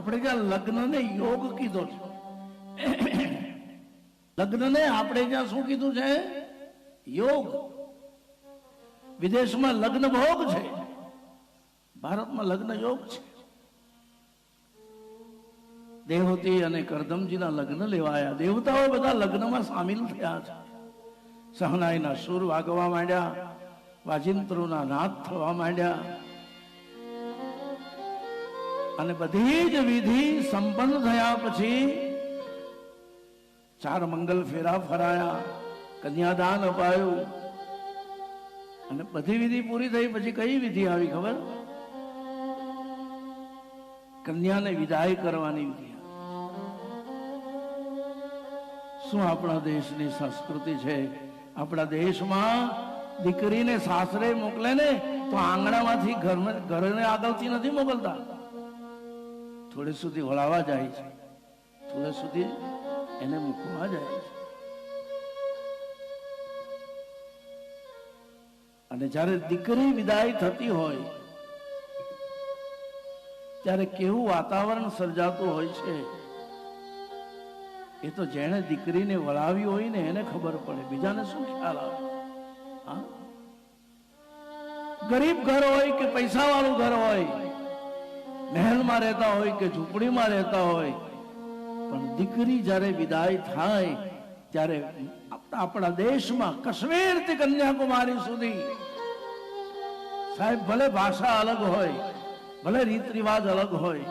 આપણે જ્યાં લગ્નને યોગ કીધો છે, લગ્નને આપણે જ્યાં શું કીધું છે? યોગ. વિદેશમાં લગ્ન ભોગ છે. ભારતમાં લગ્ન યોગ છે. દેવતી અને કરદમજીના લગ્ન લેવાયા દેવતાઓ બધા લગ્નમાં સામેલ થયા છે. સહનાઈના સુર વાગવા માંડ્યા. વાજિંત્રોના નાદ થવા માંડ્યા. અને બધી જ વિધિ સંપન્ન થયા પછી ચાર મંગલ ફેરા ફરાયા, કન્યાદાન અપાયું. અને બધી વિધિ પૂરી થઈ પછી કઈ વિધિ આવી ખબર? કન્યાને વિદાય કરવાની વિધિ શું આપણા દેશની સંસ્કૃતિ છે? આપણા દેશમાં દીકરીને સાસરે મોકલે ને તો આંગણામાંથી ઘરમાં ઘરને આગળથી નથી મોકલતા. થોડે સુધી વળાવા જાય છે. થોડે સુધી એને મૂકવા જાય છે. અને જ્યારે દીકરી વિદાય થતી હોય, ત્યારે કેવું વાતાવરણ સર્જાતું હોય છે, એ તો જેણે દીકરીને વળાવી હોય ને એને ખબર પડે. બીજાને શું ખ્યાલ આવે? હા? ગરીબ ઘર હોય કે પૈસા વાળું ઘર હોય મહેલમાં રહેતા હોય કે ઝૂંપડીમાં રહેતા હોય, પણ દીકરી જ્યારે વિદાય થાય, ત્યારે આપણા દેશમાં કાશ્મીરથી કન્યાકુમારી સુધી સાહેબ, ભલે ભાષા અલગ હોય, ભલે રીત રિવાજ અલગ હોય,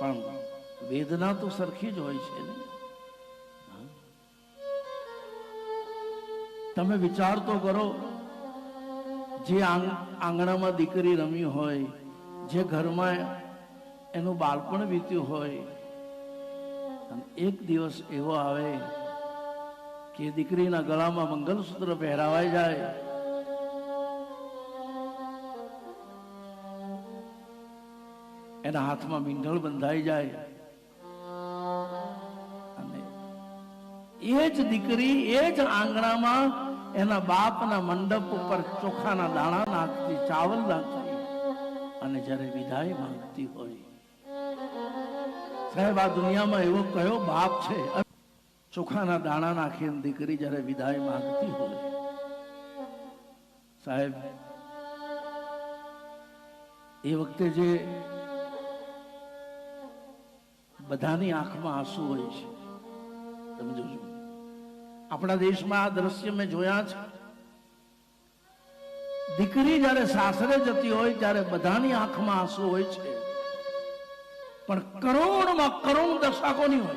પણ વેદના તો સરખી જ હોય છે ને? તમે વિચાર તો કરો જે આંગણામાં દીકરી રમી હોય, જે ઘરમાં એનું બાળપણ વીત્યું હોય એક દિવસ એવો આવે કે દીકરીના ગળામાં મંગલસૂત્ર પહેરાવાઈ જાય. એના હાથમાં મીંઢળ બંધાઈ જાય. અને એ જ દીકરી એ જ આંગણામાં એના બાપના મંડપ ઉપર ચોખાના દાણા નાખતી, ચાવલ નાખતી અને જ્યારે વિદાય માંગતી હોય. સાહેબ, આ દુનિયામાં એવો કયો બાપ છે? ચોખાના દાણા નાખીને દીકરી જ્યારે વિદાય માંગતી હોય. સાહેબ, એ વખતે જે બધાની આંખમાં આંસુ હોય છે, તમે જોજો. આપણા દેશમાં આ દ્રશ્ય મેં જોયા છે. દીકરી જ્યારે સાસરે જતી હોય, ત્યારે બધાની આંખમાં આંસુ હોય છે. પણ કરોડમાં કરોડ દશા કોની હોય,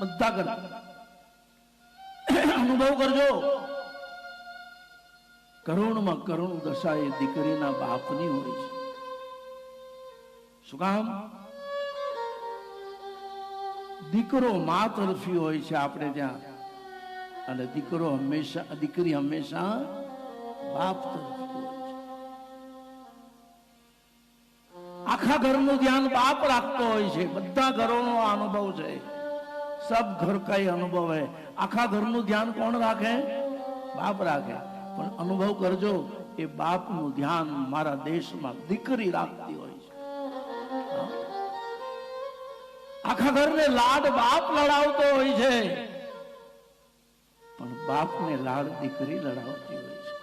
બધા કરતા. અનુભવ કરજો. કરોડમાં કરોડ દશા એ દીકરીના બાપની હોય છે. શું કામ? દીકરો મા તરફી હોય છે આપણે ત્યાં. અને દીકરો હંમેશા દીકરી હંમેશા બાપ તરફી આખા ઘરનું ધ્યાન બાપ રાખતો હોય છે. બધા ઘરોનો અનુભવ છે. સબ ઘર કઈ અનુભવ હે. આખા ઘરનું ધ્યાન કોણ રાખે? બાપ રાખે. પણ અનુભવ કરજો, એ બાપનું ધ્યાન મારા દેશમાં દીકરી રાખતી હોય છે. આખા ઘરને લાડ બાપ લડાવતો હોય છે. પણ બાપને લાડ દીકરી લડાવતી હોય છે.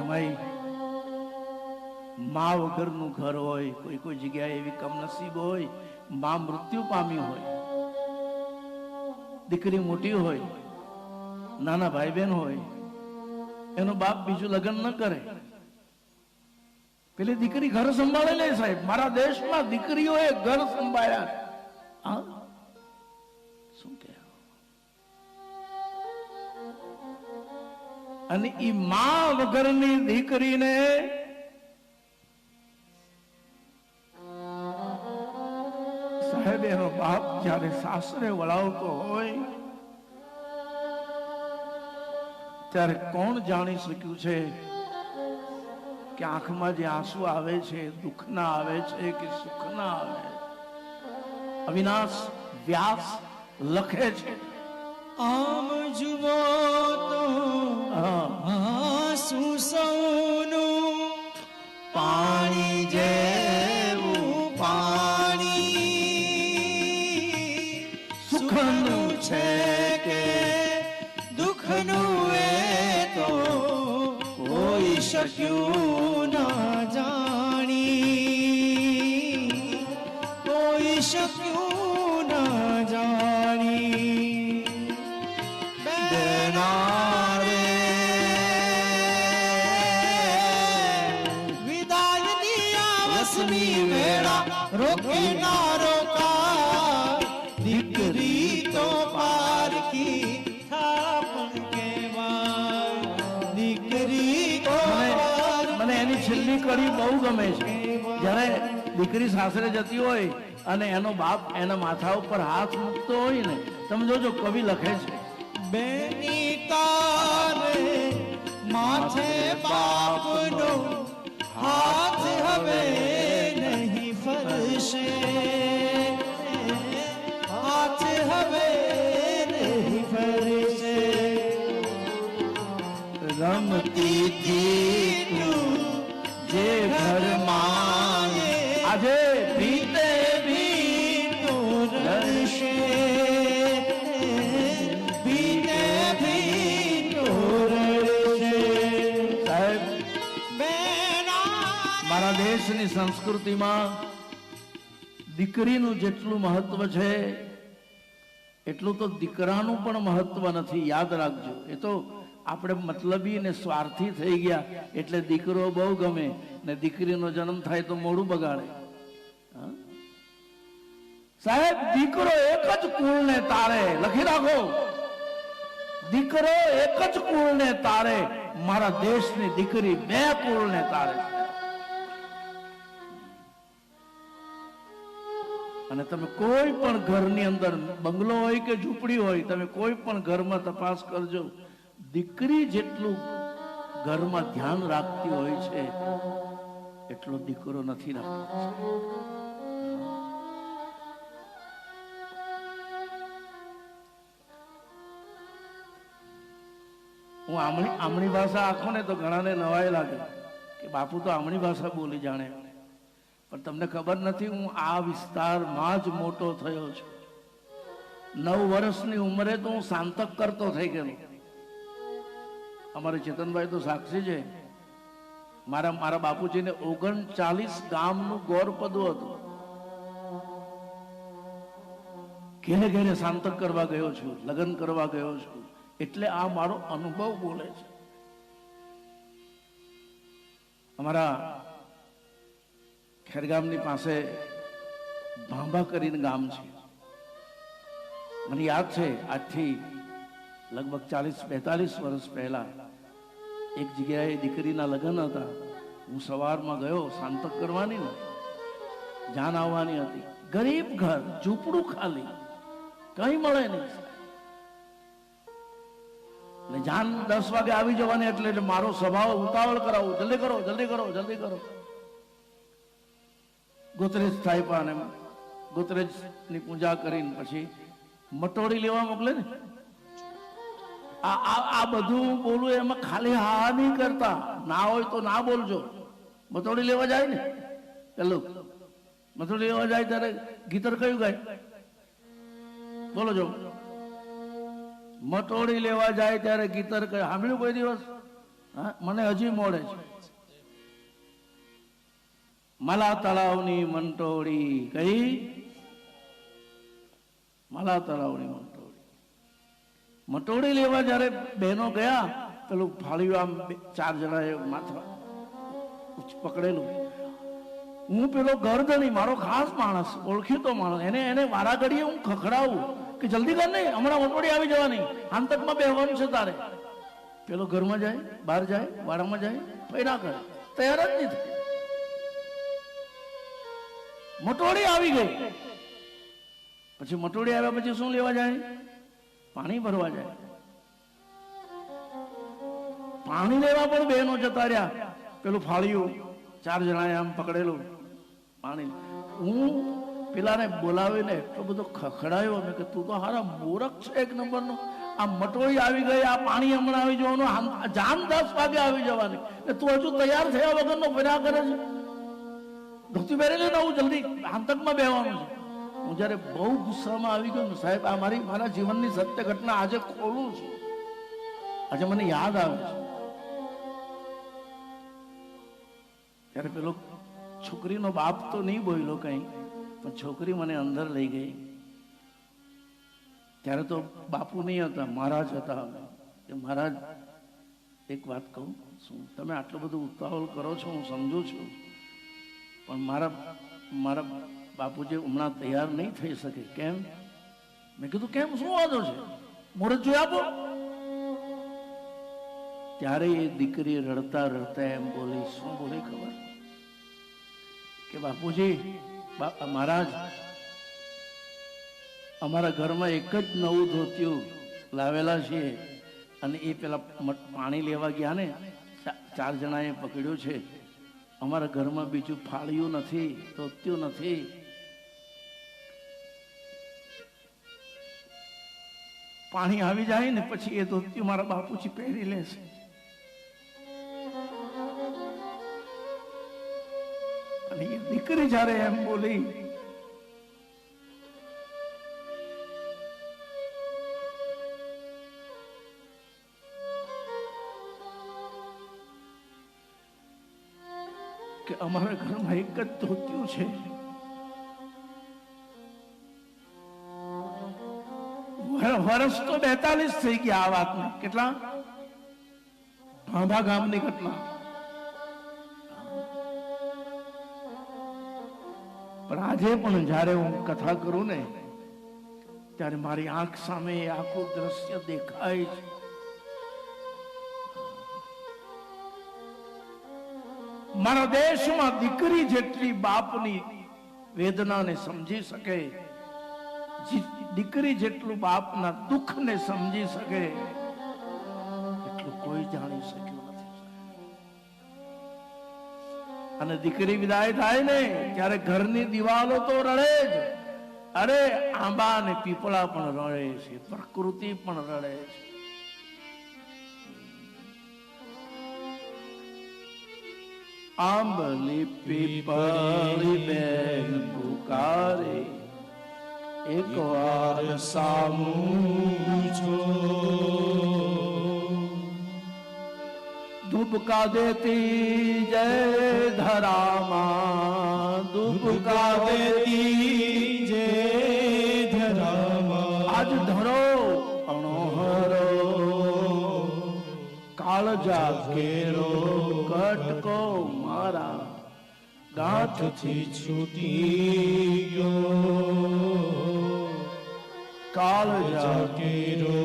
એમાંય મા વગરનું ઘર હોય, કોઈ કોઈ જગ્યાએ એવી કમનસીબ હોય, મા મૃત્યુ પામી હોય, દીકરી મોટી હોય, નાના ભાઈ બહેન હોય, એનો બાપ બીજું લગ્ન ન કરે. પેલી દીકરી ઘર સંભાળે લે સાહેબ. મારા દેશમાં દીકરીઓએ ઘર સંભાળ્યા. શું કે અને એ મા વગરની દીકરીને સાહેબ, એનો બાપ જ્યારે સાસરે વળાવતો હોય, ત્યારે કોણ જાણી શક્યું છે? કે આંખમાં જે આંસુ આવે છે, દુઃખના આવે છે કે સુખના આવે? અવિનાશ વ્યાસ લખે છે, આમ જુઓ કડી બહુ ગમે છે. જ્યારે દીકરી સાસરે જતી હોય અને એનો બાપ એના માથા ઉપર હાથ મૂકતો હોય ને તમે જોજો કવિ લખે છે. બેની તારે માથે બાપનો હાથ હવે નહીં ફરશે. હાથ હવે નહીં ફરશે. રમતી તું જે ઘરમાં આજે ભીતે ભી તું મારા દેશની સંસ્કૃતિમાં દીકરીનું જેટલું મહત્વ છે, એટલું તો દીકરાનું પણ મહત્વ નથી. યાદ રાખજો. એ તો આપણે મતલબી ને સ્વાર્થી થઈ ગયા. એટલે દીકરો બહુ ગમે. ને દીકરીનો જન્મ થાય તો મોડું બગાડે. સાહેબ, દીકરો એક જ કુળને તારે. લખી રાખો. દીકરો એક જ કુળને તારે. મારા દેશની દીકરી બે કુળને તારે. અને તમે કોઈ પણ ઘરની અંદર બંગલો હોય કે ઝૂંપડી હોય, તમે કોઈ પણ ઘરમાં તપાસ કરજો. દીકરી જેટલું ઘરમાં ધ્યાન રાખતી હોય છે, એટલો દીકરો નથી રાખતો. હું આમણી આમણી ભાષા આખો ને તો ઘણાને નવાય લાગે કે બાપુ તો આમણી ભાષા બોલી જાણે. પણ તમને ખબર નથી, હું આ વિસ્તારમાં જ મોટો થયો છું. નવ વર્ષની ઉંમરે તો હું સાંતક કરતો થઈ ગયેલો. અમારે ચેતનભાઈ તો સાક્ષી છે. મારા મારા બાપુજીને ઓગણચાલીસ ગામનું ગોરપદું હતું. ઘેરે ઘેરે સાંતક કરવા ગયો છું, લગ્ન કરવા ગયો છું. એટલે આ મારો અનુભવ બોલે છે. અમારા ખેરગામની પાસે ભાંભા કરીને ગામ છે. મને યાદ છે, આજથી લગભગ ચાલીસ બેતાલીસ વર્ષ પહેલા એક જગ્યાએ દીકરીના લગ્ન હતા. હું સવારમાં ગયો, સાંતક કરવાની ને, જાન આવવાની હતી. ગરીબ ઘર, ઝૂંપડું ખાલી, કઈ મળે નહીં. જાન દસ વાગે આવી જવાની એટલે મારો સ્વભાવ ઉતાવળ કરાવો. જલ્દી કરો જલ્દી કરો જલ્દી કરો. ગોતરેજ થાય પણ એમ. ગોતરેજની પૂજા કરીને પછી મટોડી લેવા મોકલે ને? આ બધું બોલું એમાં ખાલી હા નહીં કરતા. ના હોય તો ના બોલજો. મથોડી લેવા જાય ને? પેલું મથોડી લેવા જાય ત્યારે ગીતર કયું ગાય? બોલો જો. મટોડી લેવા જાય ત્યારે ગીતર કયું? સાંભળ્યું કોઈ દિવસ? મને હજી મોડે છે. મલા તળાવની મંટોળી કઈ? મલા તળાવની મટોળી લેવા જ્યારે બહેનો ગયા, પેલું ફાળ્યું આમ ચાર જણાએ માથા પકડેલું. હું પેલો ગરદણી મારો ખાસ માણસ, ઓળખીતો માણસ, એને એને વારા ઘડીએ હું ખખડાવું કે જલ્દી કર નહીં હમણાં મટોડી આવી જવાની આંતકમાં બેહવાનું છે તારે. પેલો ઘરમાં જાય, બહાર જાય, વાડામાં જાય પૈડા કરે, તૈયાર જ નહીં મટોડી આવી ગઈ. પછી મટોડી આવ્યા પછી શું લેવા જાય? પાણી ભરવા જાય. પાણી લેવા પણ બહેનો જતા રહ્યા. પેલું ફાળ્યું, ચાર જણાએ આમ પકડેલું. પાણી. હું પેલાને બોલાવીને એટલો બધો ખખડાયો. મેં કે તું તો હારા મોરખ છે એક નંબરનો. આ મટોળી આવી ગઈ, આ પાણી હમણાં આવી જવાનું. આમ- જામ દસ વાગે આવી જવાની. ને તું હજુ તૈયાર થયા વગરનો ફેરા કરે છે. ધોતી પહેરેલી ને હું જલ્દી? આંતકમાં બેવાનું છે. હું જ્યારે બહુ ગુસ્સામાં આવી ગયો સાહેબ, આ મારી, મારા જીવનની સત્ય ઘટના આજે ખોલું છું. આજે મને યાદ આવે છે. ત્યારે પેલો છોકરીનો બાપ તો નહીં બોલ્યો કઈ, પણ છોકરી મને અંદર લઈ ગઈ. ત્યારે તો બાપુ નહીં હતા, મહારાજ હતા કે મહારાજ, એક વાત કહું શું? તમે આટલું બધું ઉતાવળ કરો છો, હું સમજુ છું. પણ મારા મારા બાપુજી હમણાં તૈયાર નહીં થઈ શકે. કેમ? મેં કીધું, કેમ? શું વાંધો છે? મુહૂર્ત જોઈ આપો. ત્યારે એ દીકરી રડતા રડતા એમ બોલી, શું બોલી ખબર? કે બાપુજી મહારાજ, અમારા ઘરમાં એક જ નવું ધોતિયું લાવેલા છે અને એ પેલા પાણી લેવા ગયા ને ચાર જણાએ પકડ્યું છે. અમારા ઘરમાં બીજું ફાળ્યું નથી, ધોત્યું નથી. પાણી આવી જાય ને પછી એ ધોતી મારા બાપુજી પહેરી લેશે અને એ દીકરી જ્યારે એમ બોલી, કે અમારા ઘરમાં એક જ ધોતિયું છે. વર્ષ તો બેતાલીસ થઈ ગયા આ વાતને. કેટલા? ભાંભા ગામની ઘટના. પણ આજે પણ જ્યારે હું કથા કરું ને, ત્યારે મારી આંખ સામે આખું દ્રશ્ય દેખાય છે. મારા દેશમાં દીકરી જેટલી બાપની વેદનાને સમજી શકે દીકરી જેટલું બાપના દુઃખને સમજી શકે, એટલું કોઈ જાણી શક્યું નથી. અને દીકરી વિદાય થાય ને, ત્યારે ઘરની દિવાલો તો રડે જ. અરે, આંબા અને પીપળા પણ રડે છે, પ્રકૃતિ પણ રડે છે. આંબલી પીપળી બેન પુકારે એક વાર સામું છો ધુબકા દેતી જય ધરામાં ધુબકા દેતી જે ધરામાં. આજ ધરો અણોહરો કાળજા કેરો કટકો મારા ગાંઠથી છૂટી ગયો. કાળજા કેરો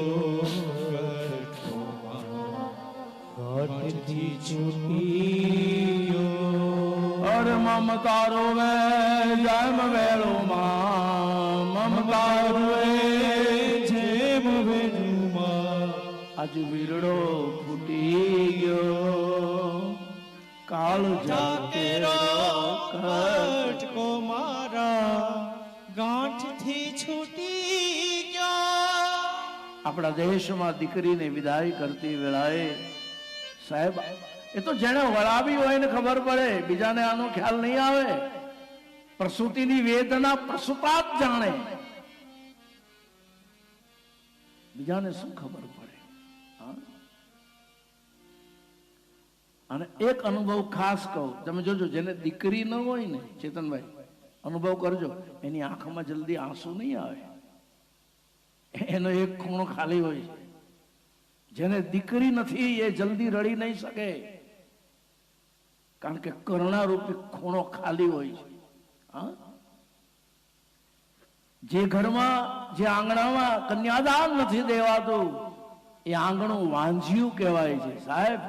ઘાટથી છૂટી ગયો અરે મમતારો વે જન્મ વેળો માં મમતારો વે જેમ વેણુમાં આજ વીરડો ફૂટી ગયો કાળ જાતેરો કટકો મારા ગાંઠથી છૂટી ગયો આપણા દેશમાં દીકરીને વિદાય કરતી વેળાએ સાહેબ, એ તો જેને વળાવી હોય ને ખબર પડે, બીજાને આનો ખ્યાલ નહીં આવે. પ્રસૂતિની વેદના પ્રસૂતા જાણે. બીજાને શું ખબર પડે? અને એક અનુભવ ખાસ કહું, તમે જોજો, જેને દીકરી ન હોય ને, ચેતનભાઈ, અનુભવ કરજો, એની આંખમાં જલ્દી આંસુ નહીં આવે. એનો એક ખૂણો ખાલી હોય જેને દીકરી નથી, એ જલ્દી રડી નહીં શકે. કારણ કે કરુણારૂપી ખૂણો ખાલી હોય છે? જે ઘરમાં, જે આંગણામાં કન્યાદાન નથી દેવાતું, એ આંગણું વાંઝિયું કહેવાય છે. સાહેબ